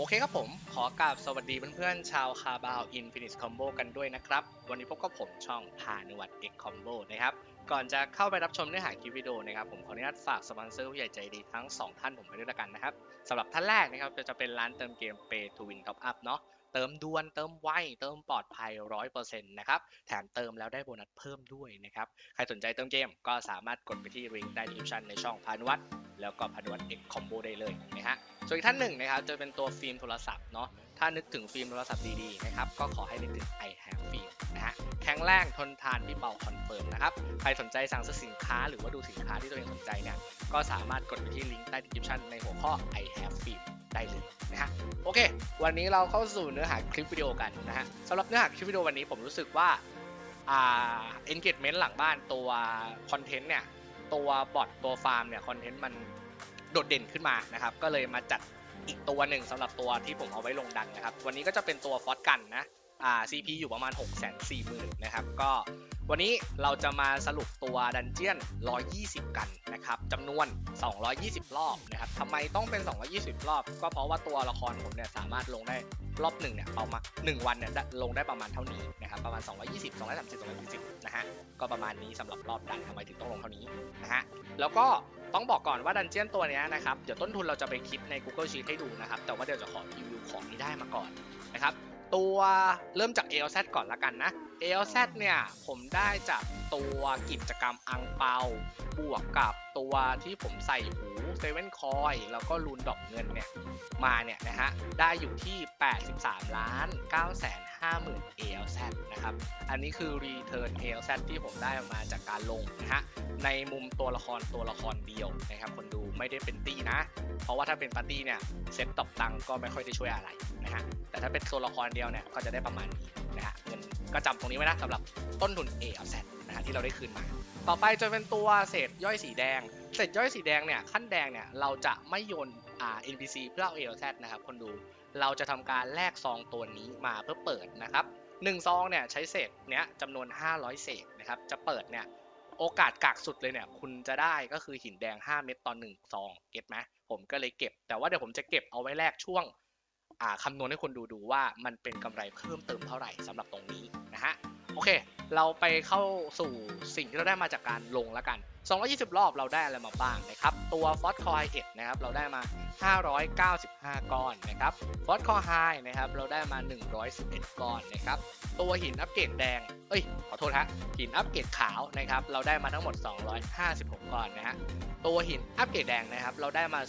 โอเคครับผม ขอกราบสวัสดีเพื่อนๆ ชาวคาบาวอินฟินิตคอมโบกันด้วยนะครับ วันนี้พบกับผมช่องพานุวัตเอ็กคอมโบนะครับ ก่อนจะเข้าไปรับชมเนื้อหาคลิปวิดีโอนะครับ ผมขออนุญาตฝากสปอนเซอร์ผู้ใหญ่ใจดีทั้ง 2 ท่านผมไปด้วยละกันนะครับ สำหรับท่านแรกนะครับจะเป็นร้านเติมเกม Pay to Win Top Up เนาะเติมด่วนเติมไวเติมปลอดภัย 100%นะครับแถมเติมแล้วได้โบนัสเพิ่มด้วยนะครับใครสนใจเติมเกมก็สามารถกดไปที่ลิงก์ใต้ดีคริปชันในช่องพานุวัตแล้วก็พานุวัตเอ็กคอมโบได้เลยนะฮะส่วนอีกท่านหนึ่งนะครับจะเป็นตัวฟิล์มโทรศัพท์เนาะถ้านึกถึงฟิล์มโทรศัพท์ดีๆนะครับก็ขอให้นึกถึง i have film ข็งแรงทนทานพี่เบาคอนเฟิร์มนะครับ ใครสนใจสั่งซื้อสินค้าหรือว่าดูสินค้าที่ตัวเองสนใจเนี่ย ก็สามารถกดไปที่ลิงก์ใต้ description ในหัวข้อ i have film ได้เลยนะฮะโอเค วันนี้เราเข้าสู่เนื้อหาคลิปวิดีโอกันนะฮะสำหรับเนื้อหาคลิปวิดีโอวันนี้ผมรู้สึกว่าอ่า engagement หลังบ้านตัวคอนเทนต์เนี่ยตัวบอทตัวฟาร์มเนี่ยคอนเทนต์มันโดดเด่นขึ้นมานะครับก็เลยมาจัดอีกตัวหนึ่งสำหรับตัวที่ผมเอาไว้ลงดันนะครับ วันนี้ก็จะเป็นตัวฟอสกันนะ อ่า CP อยู่ประมาณ 6 4 0 0 0 0นะครับ ก็วันนี้เราจะมาสรุปตัวดันเจียน 120 กันนะครับจำนวน 220 รอบนะครับทำไมต้องเป็น 220 รอบ ก็เพราะว่าตัวละครผมเนี่ยสามารถลงได้รอบหนึ่งเนี่ยประมาณ1วันเนี่ยลงได้ประมาณเท่านี้นะครับประมาณ 220 230 240นะฮะก็ประมาณนี้สำหรับรอบดันทำไมถึงต้องลงเท่านี้นะฮะแล้วก็ต้องบอกก่อนว่าดันเจียนตัวเนี้ยนะครับเดี๋ยวต้นทุนเราจะไปคิดใน Google Sheet ให้ดูนะครับแต่ว่าเดี๋ยวจะขอรีวิวของที่ได้มาก่อนนะครับ ตัวเริ่มจาก ALZ ก่อนละกันนะ ALZ เนี่ย ผมได้จากตัวกิจกรรมอังเปา บวกกับตัวที่ผมใส่หูเซเว่นคอยแล้วก็รูนดอกเงินเนี่ยมาเนี่ยนะฮะได้อยู่ที่ 83 ล้าน9แสน5หมื่น ALZ นะครับ อันนี้คือ Return ALZ ที่ผมได้มาจากการลงนะฮะในมุมตัวละครตัวละครเดียวนะครับคนดูไม่ได้เป็นตี้นะ เพราะว่าถ้าเป็นปาร์ตี้เนี่ยเซ็ตตบตังก็ไม่ค่อยได้ช่วยอะไรนะฮะแต่ถ้าเป็นตัวละครเดียวเนี่ยก็จะได้ประมาณนี้นะฮะเงินก็จำตรงนี้ไว้นะสำหรับต้นทุน ALZ นะฮะที่เราได้คืนมา ต่อไปจะเป็นตัวเศษย่อยสีแดง เศษย่อยสีแดงเนี่ยขั้นแดงเนี่ยเราจะไม่โยนอ่า NPC เพื่อเอา A เอ Z นะครับคนดูเราจะทำการแลกซองตัวนี้มาเพื่อเปิดนะครับหนึ่งซองเนี่ยใช้เศษเนี้ยจำนวน 500 เศษนะครับจะเปิดเนี่ยโอกาสกากสุดเลยเนี่ยคุณจะได้ก็คือหินแดง 5 เม็ดต่อ1ซองเก็ตไหมผมก็เลยเก็บ แต่ว่าเดี๋ยวผมจะเก็บเอาไว้แลกช่วงคำนวณให้คนดูดูว่ามันเป็นกำไรเพิ่มเติมเท่าไหร่สำหรับตรงนี้ นะฮะ โอเค เราไปเข้าสู่สิ่งที่เราได้มาจากการลงแล้วกัน 220 รอบเราได้อะไรมาบ้างนะครับ ตัว f o s c o r e 1นะครับ เราได้มา 595 ก้อนนะครับ f o s c o r e นะครับ เราได้มา 111 ก้อนนะครับ ตัวหินอัปเกรดแดง เอ้ย ขอโทษฮะ หินอัปเกรดขาวนะครับ เราได้มาทั้งหมด 256 ก้อนนะฮะ ตัวหินอัปเกรดแดงนะครับ เราได้มา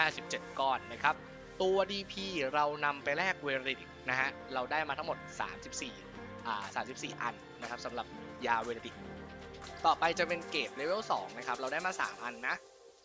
257 ก้อนนะครับตัว DP เรานำไปแลกเวริดิกนะฮะ เราได้มาทั้งหมด 34อ่ 34 อันนะครับสำหรับยาเวริดิกต่อไปจะเป็นเกรดเลเวล2นะครับ เราได้มา 3 อันนะ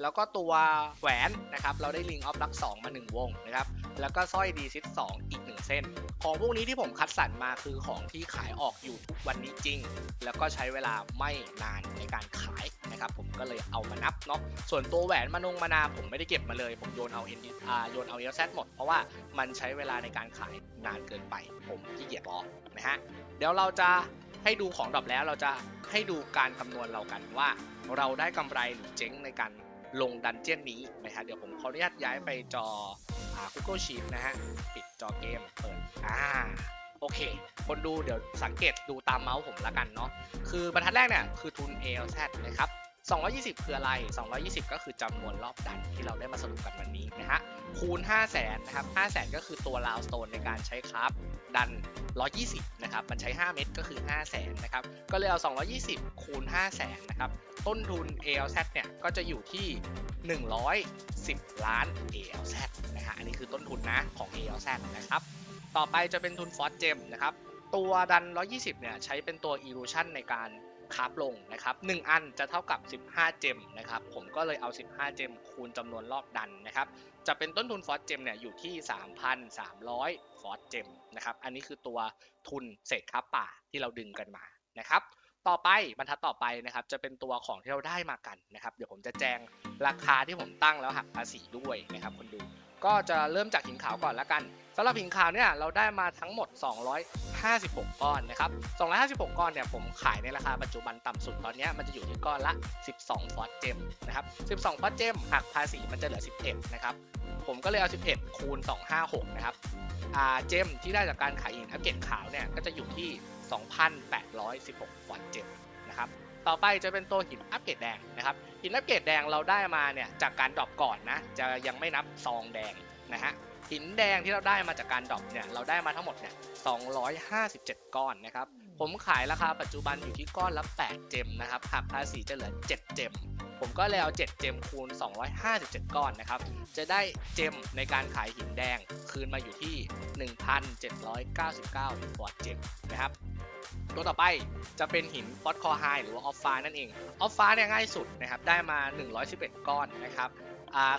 แล้วก็ตัวแหวนนะครับเราได้ลิงออฟลัก2มา 1 วงนะครับแล้วก็สร้อยดีซิต2อีก 1 เส้น ของพวกนี้ที่ผมคัดสรรมาคือของที่ขายออกอยู่ทุกวันนี้จริง แล้วก็ใช้เวลาไม่นานในการขายนะครับผมก็เลยเอามานับเนาะส่วนตัวแหวนมานงมานาผมไม่ได้เก็บมาเลย ผมโยนเอาเอ็นอาโยนเอาเอลแซหมด เพราะว่ามันใช้เวลาในการขายนานเกินไป ผมขี้เกียจรอนะฮะเดี๋ยวเราจะให้ดูของดรอปแล้วเราจะให้ดูการคำนวณเรากันว่า เราได้กำไรหรือเจ๊งในการ ลงดันเจี้ยนนี้นะฮะเดี๋ยวผมขออนุญาตย้ายไปจออ่า Google Sheet นะฮะ ปิดจอเกมเปิดอ่าโอเค คนดูเดี๋ยวสังเกตดูตามเมาส์ผมละกันเนาะคือบรรทัดแรกเนี่ยคือทุน ALZ นะครับ 220 คืออะไร 220 ก็คือจำนวนรอบดันที่เราได้มาสรุปกันวันนี้นะฮะ คูณ 5 0 0แสนนะครับ 5 0 0แสนก็คือตัวลาวสโตนในการใช้คราฟดัน 120 นะครับ มันใช้ 5 เม็ดก็คือ 5 0 0แสนนะครับ ก็เลยเอา 220 คูณ 5 0 0แสนนะครับ ต้นทุน ALZ เนี่ย ก็จะอยู่ที่ 110 ล้าน ALZ นะฮะ อันนี้คือต้นทุนนะของ ALZ นะครับ ต่อไปจะเป็นทุนฟอสเจมนะครับ ตัวดัน 120 เนี่ย ใช้เป็นตัว illusion ในการ คราฟลงนะครับ1อันจะเท่ากับ 15 เจมนะครับผมก็เลยเอา 15 เจมคูณจำนวนรอบดันนะครับจะเป็นต้นทุนฟอสเจมเนี่ยอยู่ที่ 3,300 ฟอสเจมนะครับอันนี้คือตัวทุนเศษค้าป่าที่เราดึงกันมานะครับต่อไปบรรทัดต่อไปนะครับจะเป็นตัวของที่เราได้มากันนะครับเดี๋ยวผมจะแจ้งราคาที่ผมตั้งแล้วหักภาษีด้วยนะครับคนดู ก็จะเริ่มจากหินขาวก่อนละกัน สำหรับหินขาวเนี่ยเราได้มาทั้งหมด 256 ก้อนนะครับ 256 ก้อนเนี่ยผมขายในราคาปัจจุบันต่ำสุดตอนนี้มันจะอยู่ที่ก้อนละ 12 ฟอสเจมนะครับ 12 ฟอสเจมหักภาษีมันจะเหลือ 11 นะครับ ผมก็เลยเอา 11 คูณ 256 นะครับอ่าเจมที่ได้จากการขายหินอัปเกรดขาวเนี่ยก็จะอยู่ที่ 2,816 ฟอสเจมนะครับต่อไปจะเป็นตัวหินอัปเกรดแดงนะครับหินอัปเกรดแดงเราได้มาเนี่ยจากการดรอปก่อนนะจะยังไม่นับซองแดงนะฮะ หินแดงที่เราได้มาจากการดรอปเนี่ยเราได้มาทั้งหมดเนี่ย257 ก้อนนะครับ ผมขายราคาปัจจุบันอยู่ที่ก้อนละ 8 เจมนะครับหักภาษีจะเหลือ 7 เจม ผมก็เลยเอา 7 เจมคูณ 257 ก้อนนะครับ จะได้เจมในการขายหินแดงคืนมาอยู่ที่ 1,799ฟอร์เจมนะครับตัวต่อไปจะเป็นหินฟอสคอไฮหรือว่าออฟฟ้านั่นเอง ออฟฟ้าเนี่ยง่ายสุดนะครับ ได้มา 111 ก้อนนะครับอ่า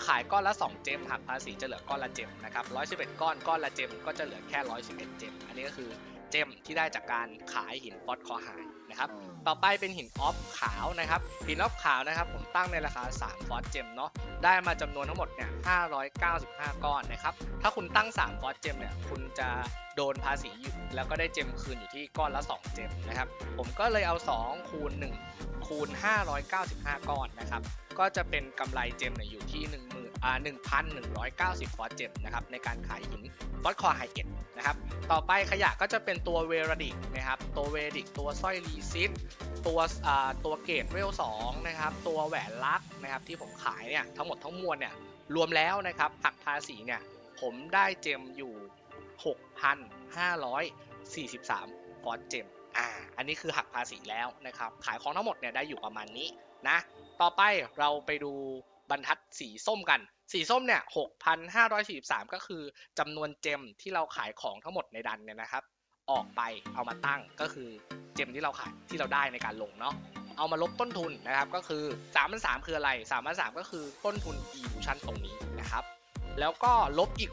ขายก้อนละ 2 เจมหักภาษีจะเหลือก้อนละเจมนะครับ111 ก้อนก้อนละเจมก็จะเหลือแค่ 111 เจม อันนี้ก็คือเจมที่ได้จากการขายหินฟอสคอไฮนะครับ ต่อไปเป็นหินออฟขาวนะครับ หินออฟขาวนะครับ ผมตั้งในราคา 3 ฟอสเจมเนาะ ได้มาจำนวนทั้งหมดเนี่ย595 ก้อนนะครับ ถ้าคุณตั้ง 3 ฟอสเจมเนี่ย คุณจะ โดนภาษีอยู่แล้วก็ได้เจมคืนอยู่ที่ก้อนละ 2 เจมนะครับ ผมก็เลยเอา 2 คูณ 1 คูณ 595 ก้อนนะครับ ก็จะเป็นกำไรเจมเนี่ยอยู่ที่1 0 0 0 0อ่า1,190 ฟอสเจมนะครับในการขายหินฟอสคอไฮเกตนะครับ ต่อไปขยะก็จะเป็นตัวเวรดิกนะครับ ตัวเวรดิกตัวสร้อยรีซิตตัวอ่าตัวเกตเวล2นะครับ ตัวแหวนลักนะครับที่ผมขายเนี่ยทั้งหมดทั้งมวลเนี่ยรวมแล้วนะครับหักภาษีเนี่ยผมได้เจมอยู่ 6,543ฟอสเจมอ่าอันนี้คือหักภาษีแล้วนะครับ ขายของทั้งหมดเนี่ยได้อยู่ประมาณนี้นะ ต่อไปเราไปดูบรรทัดสีส้มกัน สีส้มเนี่ย 6,543 ก็คือจำนวนเจมที่เราขายของทั้งหมดในดันเนี่ยนะครับ ออกไปเอามาตั้งก็คือเจมที่เราขายที่เราได้ในการลงเนาะ เอามาลบต้นทุนนะครับ ก็คือ3 3 0 0คืออะไร3 3 0ก็คือต้นทุน evolution ตรงนี้นะครับ แล้วก็ลบอีก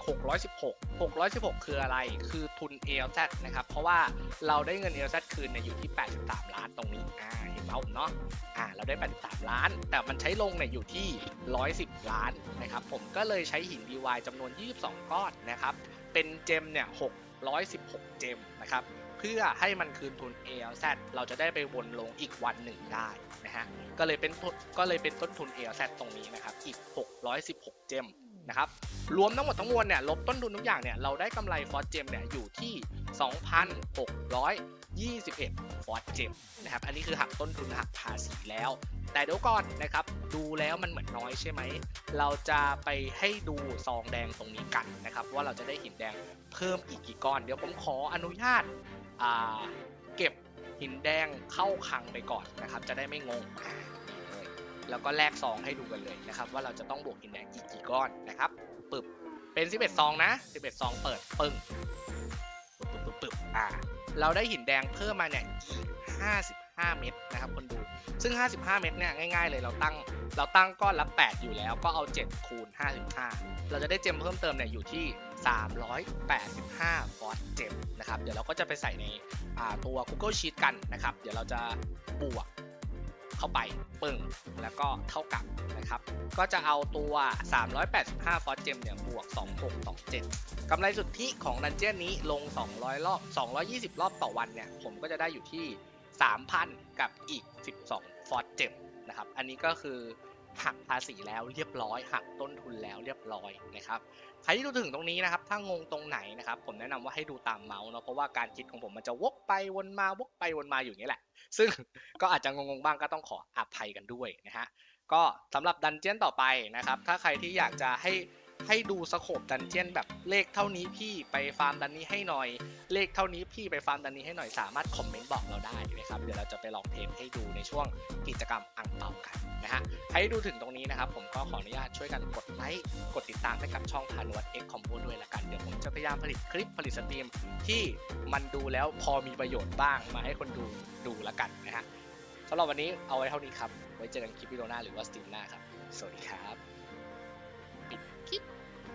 616 616 คืออะไร คือทุน ALZ นะครับ เพราะว่าเราได้เงิน ALZ คืนเนี่ยอยู่ที่ 83 ล้านตรงนี้ อ่า เห็นเปล่าเนาะ อ่า เราได้ 83 ล้าน แต่มันใช้ลงเนี่ยอยู่ที่ 110 ล้านนะครับ ผมก็เลยใช้หิน DY จำนวน 22 ก้อนนะครับ เป็นเจมเนี่ย 616 เจมนะครับ เพื่อให้มันคืนทุน ALZ เราจะได้ไปวนลงอีกวันหนึ่งได้นะฮะ ก็เลยเป็นก็เลยเป็นต้นทุน ALZ ตรงนี้นะครับ อีก 616 เจม นะครับรวมทั้งหมดทั้งมวลเนี่ยลบต้นทุนทุกอย่างเนี่ยเราได้กำไรฟอสเจมเนี่ยอยู่ที่ 2,621 ฟอสเจมนะครับอันนี้คือหักต้นทุนหักภาษีแล้ว แต่เดี๋ยวก่อนนะครับดูแล้วมันเหมือนน้อยใช่ไหม เราจะไปให้ดูซองแดงตรงนี้กันนะครับว่าเราจะได้หินแดงเพิ่มอีกกี่ก้อน เดี๋ยวผมขออนุญาตเก็บหินแดงเข้าคังไปก่อนนะครับจะได้ไม่งง แล้วก็แลกซองให้ดูกันเลยนะครับว่าเราจะต้องบวกหินแดงอีกกี่ก้อนนะครับปึบเป็น 11 ซองนะ 11 ซองเปิดปึ้งปึบปึบปึบอ่าเราได้หินแดงเพิ่มมาเนี่ยอีก55 เม็ดนะครับคนดู ซึ่ง 55 เม็ดเนี่ยง่ายๆเลยเราตั้งเราตั้งก้อนละ 8 อยู่แล้วก็เอา 7 คูณ 55 เราจะได้เจมเพิ่มเติมเนี่ยอยู่ที่ 385 ฟอสเจมนะครับ เดี๋ยวเราก็จะไปใส่ในตัว Google Sheet กันนะครับ เดี๋ยวเราจะบวก เข้าไปปึ้งแล้วก็เท่ากับนะครับ ก็จะเอาตัว 385 ฟอสเจมเนี่ยบวก 2627 กำไรสุทธิของดันเจี้ยนนี้ลง 200 รอบ 220 รอบต่อวันเนี่ย ผมก็จะได้อยู่ที่ 3,000 กับอีก 12 ฟอสเจมนะครับ อันนี้ก็คือ หักภาษีแล้วเรียบร้อย หักต้นทุนแล้วเรียบร้อยนะครับใครที่ดูถึงตรงนี้นะครับ ถ้างงตรงไหนนะครับ ผมแนะนำว่าให้ดูตามเมาส์เนาะเพราะว่าการคิดของผมมันจะวกไปวนมาวกไปวนมาอยู่นี้แหละ ซึ่งก็อาจจะงงๆบ้างก็ต้องขออภัยกันด้วยนะฮะก็สำหรับดันเจียนต่อไปนะครับ ถ้าใครที่อยากจะให้ให้ดูสโคปดันเจียนแบบเลขเท่านี้พี่ไปฟาร์มดันนี้ให้หน่อย เลขเท่านี้พี่ไปฟาร์มดันนี้ให้หน่อยสามารถคอมเมนต์บอกเราได้นะครับเดี๋ยวเราจะไปลองเทสให้ดูในช่วงกิจกรรมอังเปากัน นะฮะใครที่ดูถึงตรงนี้นะครับ ผมก็ขออนุญาตช่วยกันกดไลค์กดติดตามให้กับช่องพานุวัตเอ็กคอมโบด้วยละกัน เดี๋ยวผมจะพยายามผลิตคลิปผลิตสตรีมที่มันดูแล้วพอมีประโยชน์บ้างมาให้คนดูดูละกันนะฮะสำหรับวันนี้เอาไว้เท่านี้ครับ ไว้เจอกันคลิปวิดีโอหน้าหรือว่าสตรีมหน้าครับ สวัสดีครับ